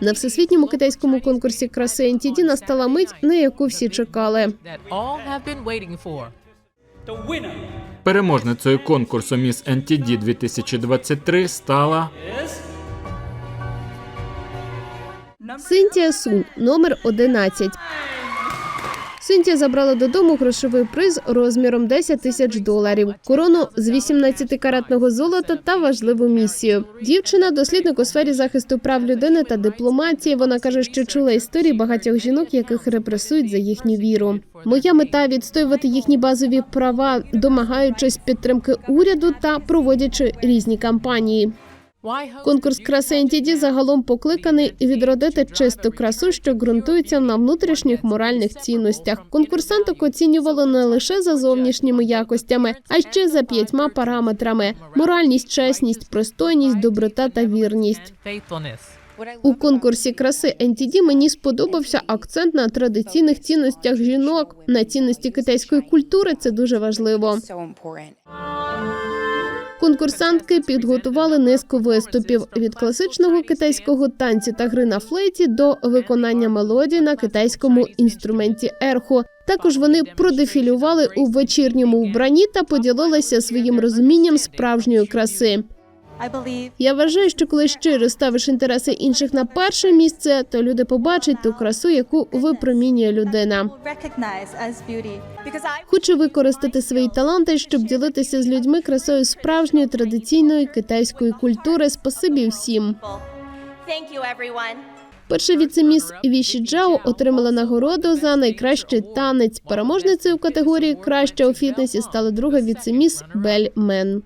На всесвітньому китайському конкурсі краси NTD настала мить, на яку всі чекали. Переможницею конкурсу Міс NTD 2023 стала Синтія Сун, номер 11. Синтія забрала додому грошовий приз розміром 10 тисяч доларів, корону з 18-каратного золота та важливу місію. Дівчина дослідник у сфері захисту прав людини та дипломатії. Вона каже, що чула історії багатьох жінок, яких репресують за їхню віру. Моя мета відстоювати їхні базові права, домагаючись підтримки уряду та проводячи різні кампанії. Конкурс краси NTD загалом покликаний відродити чисту красу, що ґрунтується на внутрішніх моральних цінностях. Конкурсанток оцінювали не лише за зовнішніми якостями, а ще за п'ятьма параметрами: моральність, чесність, пристойність, доброта та вірність. У конкурсі краси NTD мені сподобався акцент на традиційних цінностях жінок, на цінності китайської культури. Це дуже важливо. Конкурсантки підготували низку виступів від класичного китайського танцю та гри на флейті до виконання мелодії на китайському інструменті ерхо. Також вони продефілювали у вечірньому вбранні та поділилися своїм розумінням справжньої краси. Я вважаю, що коли щиро ставиш інтереси інших на перше місце, то люди побачать ту красу, яку випромінює людина. Хочу використати свої таланти, щоб ділитися з людьми красою справжньої традиційної китайської культури. Спасибі всім. Перша віцеміс Віші Джао отримала нагороду за найкращий танець. Переможницею в категорії Краща у фітнесі стала друга віцеміс Бель Мен.